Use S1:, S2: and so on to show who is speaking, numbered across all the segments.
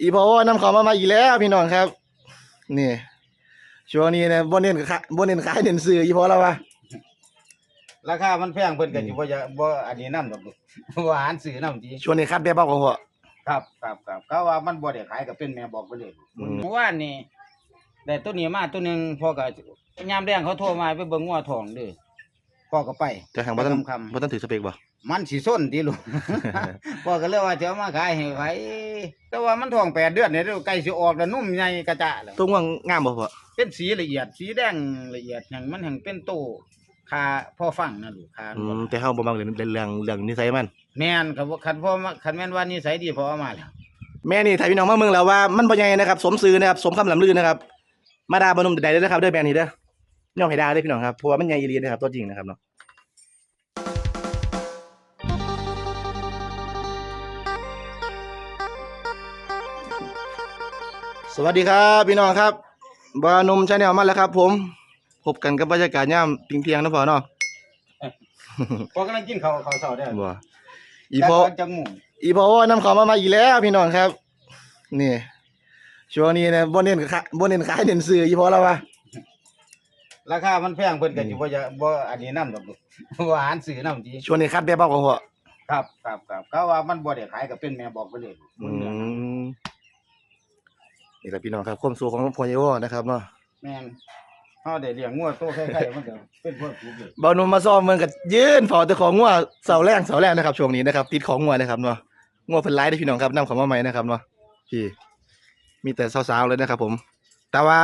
S1: อีพอว่านำของมามาอีกแล้วพี่น้องครับ นี่ ช่วงนี้นะบ่เน้นขายบ่เน้นขายเน้นซื้ออีพอแล้ววะ
S2: ราคามันแพงเพิ่นก็สิบ่จะบ่อันนี้นำดอกบ่อาหารซื้อนำดี
S1: ช่วงนี้คัดแบบเบาของพ่อ
S2: ครับครับครับเขาว่ามันบ่ได้ขายก็เป็นแม่บอกไปเลย
S1: อืม
S2: เมื่อวานนี่ได้ตัวนี้มาตัวหนึงพ่อก็ยามแดงเขาโทรมาไปเบิ่งงัวทองเด้อ พ่อก็ไป
S1: แต่ทางบ่ทัน
S2: คำๆ
S1: บ่ทันถือสเปกบ่
S2: มันสิส้นติลูก พ่อก็เลยว่าจะเอามาขายให้ไผแต่ว่ามันท้องแปดเดือนเนี่ยเดี๋ยวใกล้สิออกแล้วนุ่มใหญ่กระจะแล้ว
S1: ตัวง่วงงามบ่พ่อ
S2: เป็นสีละเอียด สีแดงละเอียดแห่งมันแห่งเป็นโตคาพ่อฟังนะลูกคา
S1: อืมแต่เฮาบ่มักเรื่องเรื่องเรื่องนิสัยมัน
S2: แม่นครับคันพ่อมาคันแม่นว่านิสัยดีพ่อเอามาแล้ว
S1: แม่นี่ถ้าพี่น้องมาเมืองแล้วว่ามันบ่ใหญ่นะครับ สมซื้อนะครับ สมคำลำลือนะครับ มาด่าบ่หนุ่มใดๆเด้อนะครับเด้อแม่นี่เด้อ ย่อมให้ด่าเด้อพี่น้องครับเพราะว่ามันใหญ่อีหลีนะครับตัวจริงนะครับเนาะสวัสดีครับพี่น้องครับบ่หนุ่มชาแนลมาแล้วครับ ผมพบกันกับบรรยากาศยามเที่ยงๆนะพ่อเนาะ
S2: พ่อกำลังกินข้าวข้าวเช้าเด้อ
S1: บ่อีพอ
S2: จักหมู่
S1: อีพอว่านำของมามาอีกแล้ว พี่น้องครับ นี่ช่วงนี้นะบ่เน้นขายบ่เน้นขายเน้นซื้ออีพอแล้ววะ
S2: ราคามันแพงเพิ่นก็สิบ่จะบ่อันนี้นำดอกลูกบ่อาหารซื้อนำดี
S1: ช่วงนี้คัดแบบเบาของพ่อ
S2: ครับครับครับเขาว่ามันบ่ได้ขายก็เป็นแม่บอกไปเลย
S1: อืมนี่แหละพี่น้องครับความสูงของพ่อเยาวนะครับเนาะ
S2: แม่นเฮาได้เลี้ยงงัวโตใกล้ๆมันก็เป็นพวกปลูกเลย
S1: เบาหนุ่มมาซ่อมเมืองก็ยืนเฝ้าแต่ของงัวเสาแรงเสาแรงนะครับช่วงนี้นะครับ ติดของงัวนะครับเนาะงัวเพิ่นหลายเด้อพี่น้องครับนำของมาใหม่นะครับเนาะพี่มีแต่สาวๆเลยนะครับ ผม แต่ว่า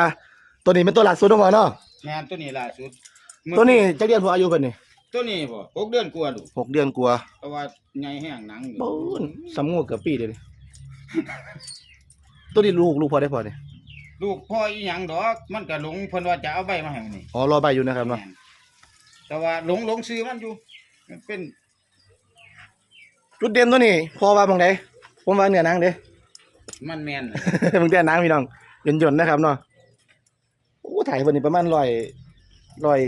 S1: ตัวนี้เป็นตัวหลักสุดของพ่อเนาะ
S2: แม่นตัวนี้ล่าสุด
S1: ตัวนี้จักเดือนพ่ออายุเพิ่นนี่
S2: ตัวนี้บ่หกเดือนกว่าลูก
S1: หกเดือนกว่า
S2: เพราะว่าใหญ่แห้งหนังอยู่
S1: ปูนสำงูเกือบปีเดียวนี่ตัวนี้ลูกลูกพอได้พอเนี่ย
S2: ลูกพ่ออีหยังดอกมันก็หลงเพิ่นว่าจะเอาใบมาให้มันนี่
S1: อ๋อรอใบอยู่นะครับเนาะ
S2: แม่นแต่ว่าหลงหลงซื้อมันอยู่มันเป็น
S1: จุดเด่นตัวนี้พอว่าบางไดผมว่าเนื้อหนังเด้
S2: มันแม่นน่ะ
S1: บางแต่หนังพี่น้องยนยนๆนะครับเนาะโอ้ ถ่ายเพิ่นนี่ประมาณร้อยร้อย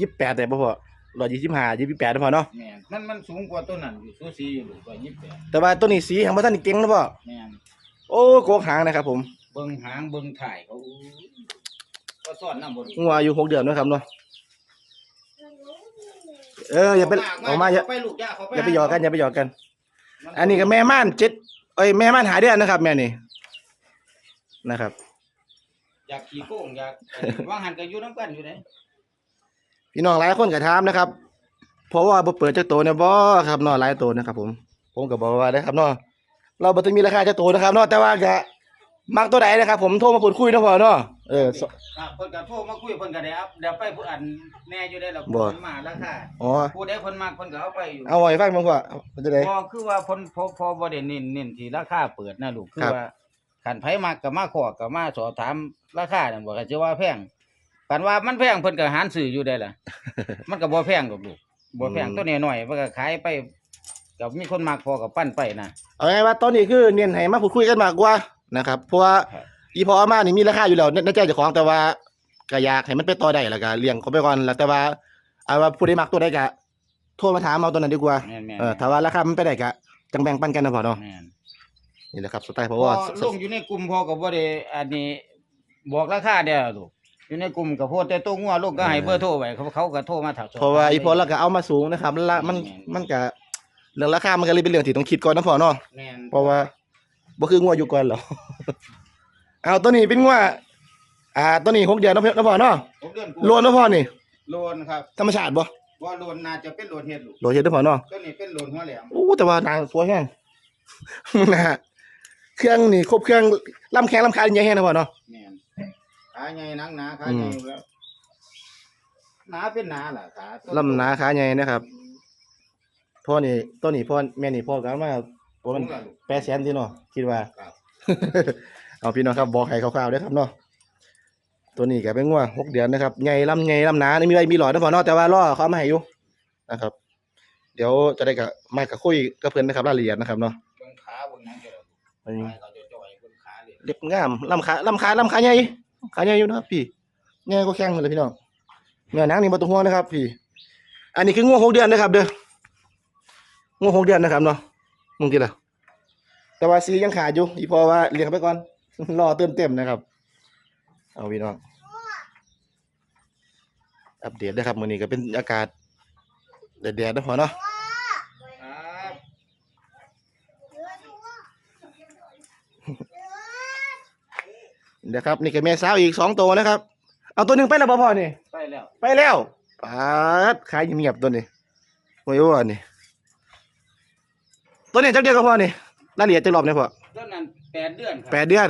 S1: ยี่สิบแปดแต่บ่พอร้อยยี่สิบห้ายี่สิบแปดพอเนาะ
S2: แม่นมันมันสูงกว่าตัวนั้นอยู่สูสีอยู่ลูกว่า28
S1: แต่ว่าตัวนี้สีของบ่ทันได้เก่งนะพ่อ
S2: แม่น
S1: โอ้โกกหางนะครับ ผม
S2: เบิ่งหางเบิ่งถ่ายเขาอู้ก็ซ่อนนำบ่ลูก
S1: งัวอายุหกเดือนนะครับเนาะเอออย่าไปออกมาอย่า
S2: ไปลูกย่าเขาไป
S1: อย่าไปหยอกกันอย่าไปหยอกกัน
S2: มั
S1: อันนี้ก็แม่ม่านเจ็ดเอ้ยแม่ม่านหาเดือนนะครับ แม่นี่นะครับ
S2: อยากขี่โก้งอยากวางหันก็อยู่นํกันอยู่เด้
S1: พี่น้องหลายคนก็ถามนะครับ เพราะว่าบ่เปิดจักโตเนี่ยบ่ครับเนาะหลายโตนะครับ ผม ผมก็บอกว่าได้ครับเนาะเราบ่ต้องมีราคาจักโตนะครับเนาะแต่ว่าก็มักตัวใดนะครับ ผมโทรมาพูดคุยเนาะพ่อเนาะเออส
S2: ครับเพิ่นก็โทรมาคุยเพิ่นก็ได้อัพเดี๋ยวไปผู้อันแน่อยู่ได้แล้ว
S1: บ่
S2: เพิ่นมาราคา
S1: อ๋อ
S2: ผู้ใดเพิ่นมักเพิ่นก็เอาไปอยู่
S1: เอาไว้ฟังบ้างว่าเป็นจังได
S2: พอคือว่าเพิ่นพอพอบ่ได้เน้นเน้นที่ราคาเปิดนะลูกคือ
S1: ครับ
S2: ว่า คันไผมักก็มาขอก็มาสอบถามราคานั่นบ่ก็สิว่าแพงกันว่ามันแพงเพิ่นก็หารซื้ออยู่ได้ล่ะ มันก็บ่แพงดอกลูกบ่แพงตัวน้อยๆเพิ่นก็ขายไปก็มีคนมักพอก็ปั้นไปนะ
S1: เอาไงว่าตอนนี้คือเน้นให้มาพูดคุยกันมากกว่านะครับ เพราะว่า
S2: ครับ
S1: อีพออามานี่มีราคาอยู่แล้วในในใจเจ้าของแต่ว่าก็อยากให้มันไปต่อได้แล้วก็เลี้ยงเขาไปก่อนแล้วแต่ว่าเอาว่าผู้ใดมักตัวใดก็โทรมาถามเอาตัวนั้นดีกว่า
S2: แม่นๆ
S1: เออถ้าว่าราคามันไปได้ก็จังแบ่งปันกันนะพ่อเนาะ
S2: แม่ น
S1: นี่แหละครับสไตล์เพ
S2: พ
S1: ราะ
S2: อ
S1: ว่า
S2: ลงอยู่ในกลุ่มพอก็บ่ได้อันนี้บอกราคาเด้อลูกอยู่ในกลุ่มก็โพดแต่ตัวงัวลูกก็ให้เบอร์โทรไว้เขาเขาก็โทรมาถามสอบ
S1: เพราะว่า
S2: ถม
S1: อีพอเราก็เอามาสูงนะครับละมัน
S2: แม่น
S1: มันก็เรื่องราคามันก็เลยเป็นเรื่องที่ต้องคิดก่อนนะพ่อเนาะ
S2: แม่น
S1: เพราะว่าบ่คืองัวอยู่ก่อนหรอกเอาตัวนี้เป็นงัวอ่าตัวนี้หกเดือนเนาะนะพ่อเนาะ
S2: หกเดือนกู
S1: โลนเนาะพ่อนี่
S2: โลนครับ
S1: ธรรมชาติบ่
S2: ว่าโลนน่าจะเป็นโลนเฮ็ดลูก
S1: โลเฮ็ดเด้อพ่อเนาะ
S2: ตัวนี้เป็นโลนหัวแหลม
S1: โอ้แต่ว่านางสวยแฮงนะฮะ เครื่องนี่ครบเครื่องลำแข้งลำขาใหญ่แฮงนะพ่อเนาะ
S2: แม่นขาใหญ่หนังหนาขาใหญ่
S1: อืม
S2: แล้วหนาเป็นหนาล่ะขาต้
S1: ลำหนาขาใหญ่นะครับพ่อนี่ตัวนี้พ่อแม่นี่พ่อกันมาประมาณ
S2: สูงล่ะลูก
S1: แปดแสนที่เนาะคิดว่า
S2: ครับ
S1: เอาพี่น้องครับบอกให้คร่าวๆเด้อครับเนาะตัวนี้ก็เป็นงัวหกเดือนนะครับใหญ่ลำใหญ่ลำหนานี่มีใบมีหลอดนะพ่อเนาะแต่ว่าล่อเขาเอามาให้อยู่นะครับ เดี๋ยวจะได้กับมากับคุยกับเพื่อนนะครับรายละเอียดนะครับเนาะ
S2: เบิ่งขาเบิ่งหนัง เจ้า
S1: อันนี้
S2: ขาเขาจะจ่อยเบิ่งขาเลย
S1: เล็บงามลำขาลำขาลำขาใหญ่ขาใหญ่อยู่นะครับพี่ใหญ่ก็แข้งเลยพี่น้องเนื้อหนังนี่บ่ต้องห่วงนะครับพี่ อันนี้คืองัวหกเดือนนะครับ เด้องัวหกเดือนนะครับเนาะมึงกี่ละแต่ว่าสียังขาดอยู่อีพอว่าเลี้ยงไปก่อนรอเติมเต็มนะครับ เอาพี่น้องอัปเดตนะครับมื้อนี้ก็เป็นอากาศแดดๆนะพอเนาะ
S2: ครับ
S1: นะครับนี่ก็แม่สาวอีกสองตัวนะครับ เอาตัวหนึ่งไปแล้วบ่พ่อนี่
S2: ไปแล้ว
S1: ไปแล้วปาดขายเงียบๆตัวนี้โอ้ยว่านี่ตัวนี้จักเดือนก็พอนี่รายละเอียดจะรอบเนี่ยพ่อ
S2: ต้นนั้นแปดเดือนครั
S1: แปดเดือน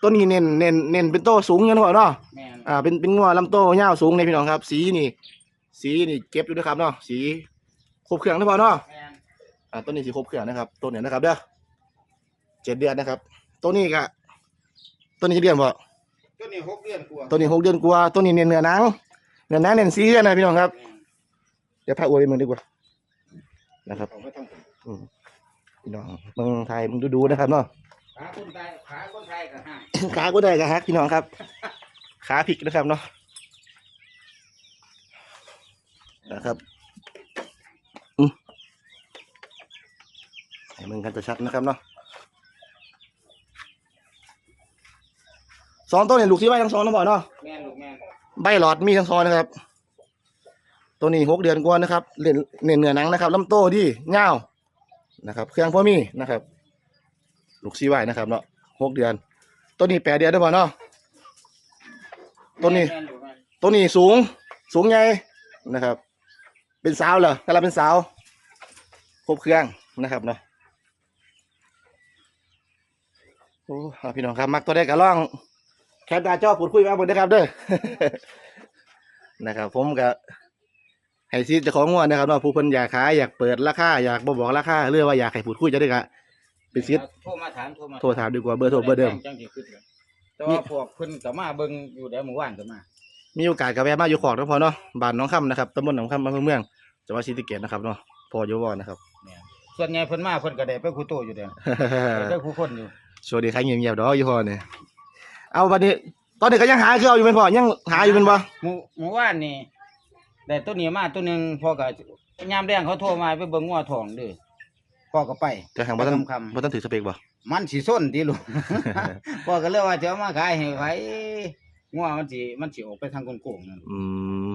S1: ตัวนี้เน้นเน้นเน้นเป็นโตสูงเงี้ยพ่อเนาะ
S2: แม่น
S1: อ่าเป็นเป็นงัวลำโตยาวสูงในพี่น้องครับ สีนี่ สีนี่เก็บอยู่นะครับเนาะสีครบเครื่องนะพ่อเนาะ
S2: แม่น
S1: อ่าตัวนี้สีครบเครื่องนะครับตัวเนี้ยนะครับเด้อเจ็ดเดือนนะครับตัวนี้ก็ ตัวนี้จะเดือนบ่
S2: ต้นนี้หกเดือนกว่า
S1: ตัวนี้หกเดือนกว่าตัวนี้เน้นเนื้อหนังเนื้อหนังเน้นสีกันนะพี่น้องครับ
S2: แม่น
S1: เดี๋ยวพาอวยไปมึงดีกว่า นะครับ
S2: เขาก็ต้อง
S1: อืมพี่น้องเมืองไทยมึงดูๆนะครับเนาะ
S2: ขาคนไทยขาคนไทยก็ห้า
S1: ขาก็ได้กะฮักพี่น้องครับ ขาผิกนะครับเนาะนะครับอืมให้มึงกันจะชัดนะครับเนาะ สองต้นเนี่ยลูกที่ไว้ทั้งสองนะบ่เนาะ
S2: แม่นลูกแม่น
S1: ใบหลอดมีทั้งซองนะครับ ตัวนี้หกเดือนกว่านะครับเล่นเน้นเนื้อหนังนะครับลำโตดีเงาวนะครับ เครื่องพอมีนะครับ ลูกซีไว้นะครับเนาะหกเดือน ตัวนี้แปดเดือนได้ป่ะเนาะต้นนี้
S2: แม่ลูกแม่น
S1: ตัวนี้สูงสูงใหญ่นะครับ เป็นสาวเหรอกำลังเป็นสาวครบเครื่องนะครับเนาะโอ้เอาพี่น้องครับมักตัวได้กระล่อง แคปดาจอพูดคุยมาบนนะครับเด้อ นะครับ ผมก็ให้ซีเจะของงวดนะครับเนาะผู้เพิ่นอยากขายอยากเปิดราคาอยากบ่บอกราคาหรือว่าอยากให้พูดคุยจะได้กะเป็นซี
S2: โทรมาถามโทรมา
S1: โทรถามดีกว่าเบอร์โทรเบอร์เดิม
S2: จังสิขึ้นเลยแต่ว่าพวกเพิ่นก็มาเบิ่งอยู่แล้วเมื่อวานก็มา
S1: มีโอกาสกับแวะมาอยู่ขอกนะพอเนาะบ้านหน้องคำนะครับตำบลหนองคำอำเภอเมืองจังหวัดศรีสะเกษนะครับเนาะพออยู่บ่นะครับ
S2: ส่วนใหญ่เพิ่นมาเพิ่นก็ได้ไปคูโตอยู่เด้อได้คูคนอยู่
S1: สวัสดีครับเงียบๆดอกอยู่พอเนี่ย เอาบัดนี้ ตอนนี้ก็ยังหาคือเอาอยู่เป็นพอยังหาอยู่เป็นบ่
S2: หมู่หมู่ว่านนี่ได้ตัวนี้มาตัวหนึงพ่อก็ยามแดงเขาโทรมาไปเบิ่งงัวทองเด้อพ่อก็ไป
S1: จะหางบ่ทัน
S2: คำ
S1: บ่ทันถือสเปกบ่
S2: มันสิส้นติลูก พ่อก็เลยว่าจะเอามาขายให้ไผงัวมันสิมันสิออกไปทางโกงๆนั่น
S1: อืม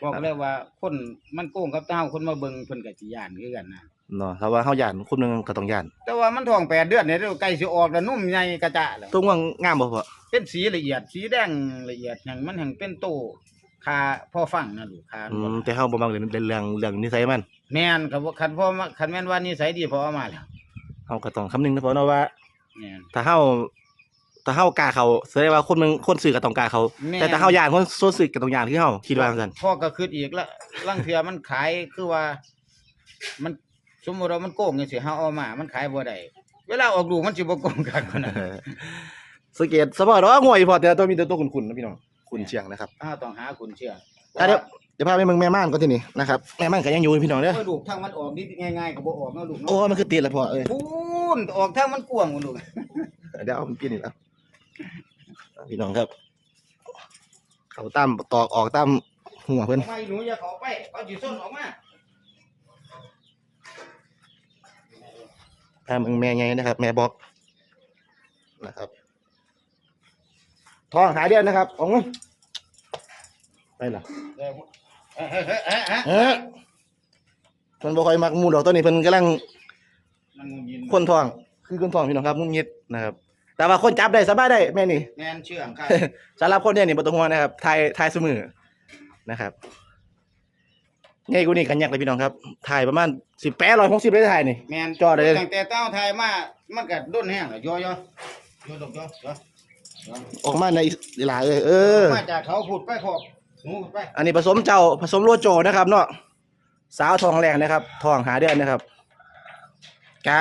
S2: พ่อก็เลยว่าคนมันโกงกับเฮาคนมาเบิ่งเพิ่นก็สิย่านคือกันนะ
S1: เนาะถ้าว่าเฮาย่านคนหนึงก็ต้องย่าน
S2: แต่ว่ามันท้องแปดเดือนเนี่ยเดี๋ยวใกล้สิออกแล้วนุ่มใหญ่กระจะแล้ว
S1: ตัวง่วงงามบ่พ่อ
S2: เป็นสีละเอียด สีแดงละเอียดหยังมันแห่งเป็นโตคาพ่อฟังนะลูกคา
S1: อืมแต่เฮาบ่มักเรื่องเรื่องเรื่องนิสัยมัน
S2: แม่นครับคันพ่อมาคันแม่นว่านิสัยดีพ่อเอามาแล้ว
S1: เฮาก็ต้องคำนึงนะพ่อเนาะว่า
S2: แม่น
S1: ถ้าเฮา ถ้าเฮากล้าเขาแสดงว่าคนมึงคนสื่อก็ต้องกล้าเขา
S2: แม่น
S1: แต่ถ้าเฮาย่านคนโซสื่อก็ต้องย่านคือเฮาคิดว่าจังซั่น
S2: พ่อก็คิดอีกละลังเทื่อมันขายคือว่า มันสมมุติว่ามันโกงจังซี่เฮาเอามา มันขายบ่ได้เวลาออกลูกมันสิบ่โกงกันคนนั้น
S1: สังเกตสปอร์ตว่าง่วยพอแต่ตัวมีแต่ตัวขุนๆนะพี่น้องขุนเชียงนะครับ
S2: เฮาต้องหาคุณเชื่อ
S1: อะเดี๋ยวเดี๋ยวพาไปเมืองแม่ม่านก่อนทีนี้นะครับแม่ม่านก็ยังอยู่พี่น้องเด้อ
S2: โอ้ยลูกทางมันออกนี่ง่ายๆก็บ่ออกเนาะลูก
S1: โอ้
S2: เนาะ
S1: มันคือติดแล้วพอเอ้ย
S2: พูนออกทางมันกว้างพุ่นลูก
S1: เดี๋ยวเอามันปีนอีกแล้ว พี่น้องครับ เขาตั้มตอกออกตั้มหัวเพิ่น
S2: ทำไมหนูอย่าเข้าไปเอาสิส้นออกมา
S1: พาเมืองแม่ไงนะครับ แม่บอกนะครับท้องหาเดือนนะครับออกมาไปเหรอ
S2: เอ้ยเอ้ยเอ้ยเอ้ยเอ้ยเอ้ย
S1: เอ๊ะเพิ่นบ่ค่อยมักหมูดอกตัวนี้เพิ่นกำลัง
S2: มันงุนยิน
S1: คนท้อง คือคนท้องพี่น้องครับงุนงิดนะครับ แต่ว่าคนจับได้สบายได้แม่นี่
S2: แม่นเชื่องค่ะ
S1: สำหรับคนเนี่ยนี่บ่ต้องห่วงนะครับทายทายเสมอนะครับใหญ่กว่านี้กันยักเลยพี่น้องครับถ่ายประมาณ10แปดร้อยหกสิบได้ถ่ายนี่
S2: แม่น
S1: จอดเลย
S2: ตั้งแต่เต้าไทยมามันก็ด้นแห้งแล้วย่อย่อย่อดอกย่อย่อ
S1: ออกมาในเวลาเอ้ยเออ
S2: มาจากเขาพูดไปขอบหนูพูดไป
S1: อันนี้ผสมเจ้าผสมโลโจนะครับเนาะสาวทองแรงนะครับทองหาเดือนนะครับกะ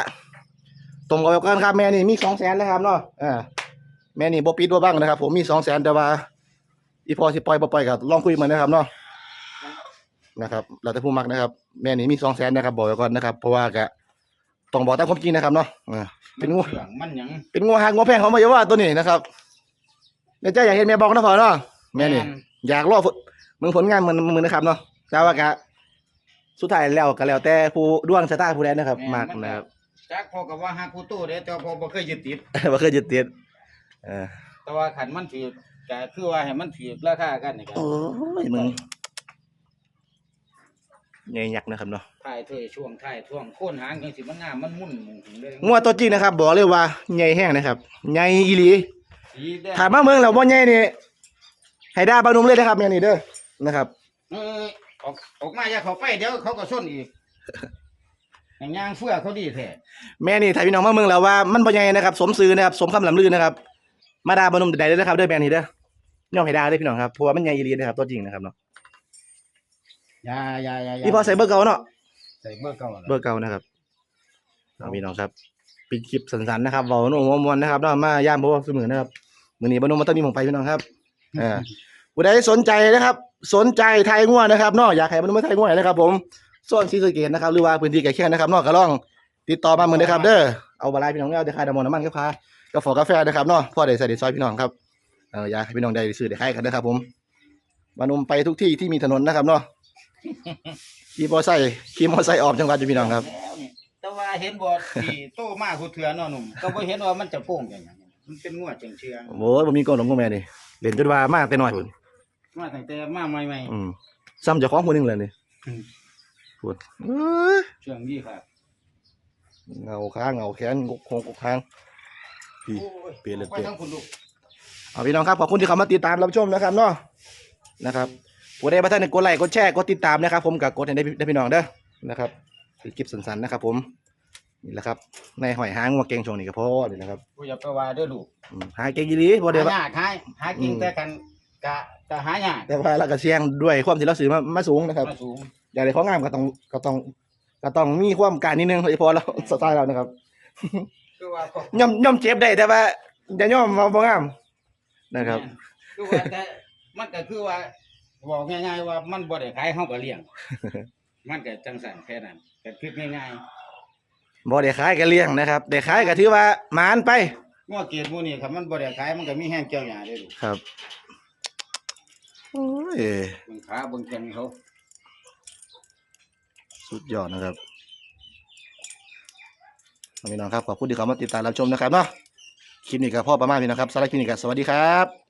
S1: ตรงกับกันครับแม่นี่มีสองแสนนะครับเนาะอ่าแม่นี่บ่ปิดบ่บังนะครับ ผมมีสองแสนแต่ว่าอีพอสิปล่อยบ่ปล่อยก็ลองคุยมานะครับเนาะนะครับเราจะผู้มักนะครับ แม่นี่มีสองแสนนะครับบอกไว้ก่อนนะครับ เพราะว่ากะต้องบอกตามความจริงนะครับเนาะอ่าเป็นงู
S2: เชื่องมันหยัง
S1: เป็นงูหางงูแพงเขามาเยอะว่าตัวนี้นะครับเดี๋ยวเจ้าอยากเห็นแม่บอกนะพอเนาะแม่นี่ อยากรอผลมึงผลงานมึงมึงนะครับเนาะแต่ว่ากะสุดท้ายแล้วก็แล้วแต่ผู้ดวงชะตาผู้ใดนะครับมากนะครับ
S2: จักพอกับว่าฮักกูตู้เด้แต่ว่าพอบ่เคยยึดติด
S1: บ่เคยยึดติดเออ
S2: แต่ว่าขันมันถือก็คือว่าให้มันถือราคากันนี่ครับ
S1: โอ้ยมึงใหญ่ยักษ์นะครับเนาะ
S2: ถ่ายเทยช่วงถ่ายท่วงโค่นหางจังสิมันงามมันมุ่นหมุนถึงเลย
S1: งัวตัวจริงนะครับบอกเลยว่าใหญ่แห้งนะครับใหญ่อีหลี
S2: สีแดง
S1: ถามมาเมืองเราบ่ใหญ่นี่ให้ได้บานุ่มเลยนะครับแม่นี่เด้อนะครับ
S2: เออออกออกมาอย่าเขาไปเดี๋ยวเขาก็ส้นอีก อย่างย่างเฟื่อเขาดีแท้
S1: แม่นี่ถ้าพี่น้องมาเมืองเราว่ามันบ่ใหญ่นะครับ สมซื้อนะครับ สมคำลำลือนะครับ มาดาบานุ่มใดๆเลยนะครับเด้อแม่นี่เด้อย่อมให้ได้เลยพี่น้องครับเพราะว่ามันใหญ่อีหลีนะครับตัวจริงนะครับเนาะ
S2: อยาอยาอยาย่า
S1: พี่พอใส่เบอร์เก่าเนาะ
S2: ใส่เบอร์เก่า
S1: เบอร์เก่านะครับเอาพี่น้องครับปิดคลิปสั้นๆนะครับเว้าหนุ่มมวนๆนะครับเนาะมาย่ามบ่ว่าเสมอนะครับมื้อนี้บานุ่มมันต้องมีหม่องไปพี่น้องครับเออผู้ใดสนใจนะครับ สนใจไทยง่วนะครับเนาะอยากให้บานุ่มมาไทยง่วนะครับ ผม ส่วนศรีสะเกษนะครับหรือว่าพื้นที่ใกล้เคียงนะครับเนาะก็ลอง ติดต่อมาเหมือนนะครับเด้อเอาบาลายพี่น้องเอาได้ค่าดำมน้ำมันก็พากาแฟกาแฟนะครับเนาะพอได้ใส่ได้ซอยพี่น้องครับเอออยากให้พี่น้องได้ซื้อได้ขายกันนะครับ ผมบานุ่มไปทุกที่ที่มีถนนนะครับเนาะขี่มอไซค์ขี่มอไซค์ออกจังหวัดอยู่พี่น้องครับ
S2: แล้วนี่แต่ว่าเห็นบ่ที่โตมากกูเถื่อเนาะหนุ่มก็บ่เห็นว่ามันจะโป่งอย่างนั้นมันเป็นงวดเชียงเชียง
S1: โอ้ยบ่มีกองหลงกองแม่นี่เล่นจนว่ามากแต่น้อยพุ่น
S2: มาตั้งแต่มาใหม่
S1: อืมซ้ำเจ้าของผู้หนึงเลยนี่
S2: อื ม
S1: พุ่นเอ้ย
S2: ๆช่วงนี้ครับ
S1: เงาค้างเงาแขนกกคงกกคางพี่
S2: โอ้ย
S1: เปลี่ยนเลย
S2: ไปทั้งคุณลูก
S1: เอาพี่น้องครับขอบคุณที่เข้ามาติดตามรับชมนะครับเนาะนะครับผู้ใดบ่ทันได้กดไลค์กดแชร์กดติดตามนะครับ ผมก็กดให้ได้ได้พี่น้องเด้อนะครับคือคลิปสั้นๆนะครับ ผมนี่แหละครับในหอยหางงัวเก่งช่วงนี้ก็พอนี่แหละครับ
S2: กูอย่าไปว่าเด้อลูก
S1: อืมหาเก่งอีหลีบ่ได้
S2: หา
S1: ว่า
S2: ยากหาหากิน
S1: อืม
S2: แต่กัน กะกะหายาก
S1: แต่ว่าเราก็เสี่ยงด้วยความที่เราซื้อมามาสูงนะครับ
S2: มาสูง
S1: อย่างไรของงามก็ต้องก็ต้องก็ต้องมีความการนิดนึงโดยเฉพาะเราสไตล์เรานะครับ
S2: คือว่าพวก
S1: ย่อมย่อมเจ็บได้แต่ว่าจะย่อมมาบ่งามนะครับ
S2: คือว่าแต่มันก็คือว่าบอกง่าย ๆ ว่ามันบ่ได้ขายเฮาก็เลี้ยง มันก็จังสั่นแค่นั้นก็คือง่าย
S1: บ่ได้ขายก็เลี้ยงนะครับได้ขายก็ถือว่าหมานไป
S2: ๆงัวเกรดหมู่นี้ครับมันบ่ได้ขายมันก็มีแห้งเกี่ยวหญ้าเด้อลูก
S1: ครับ โอ้ย
S2: เบิ่งขาเบิ่งแข้งเขา
S1: สุดยอดนะครับพี่น้องครับขอบคุณที่เข้ามาติดตามรับชมนะครับเนาะคลิปนี้ก็พอประมาณนี้นะครับสำหรับคลิปนี้ก็สวัสดีครับ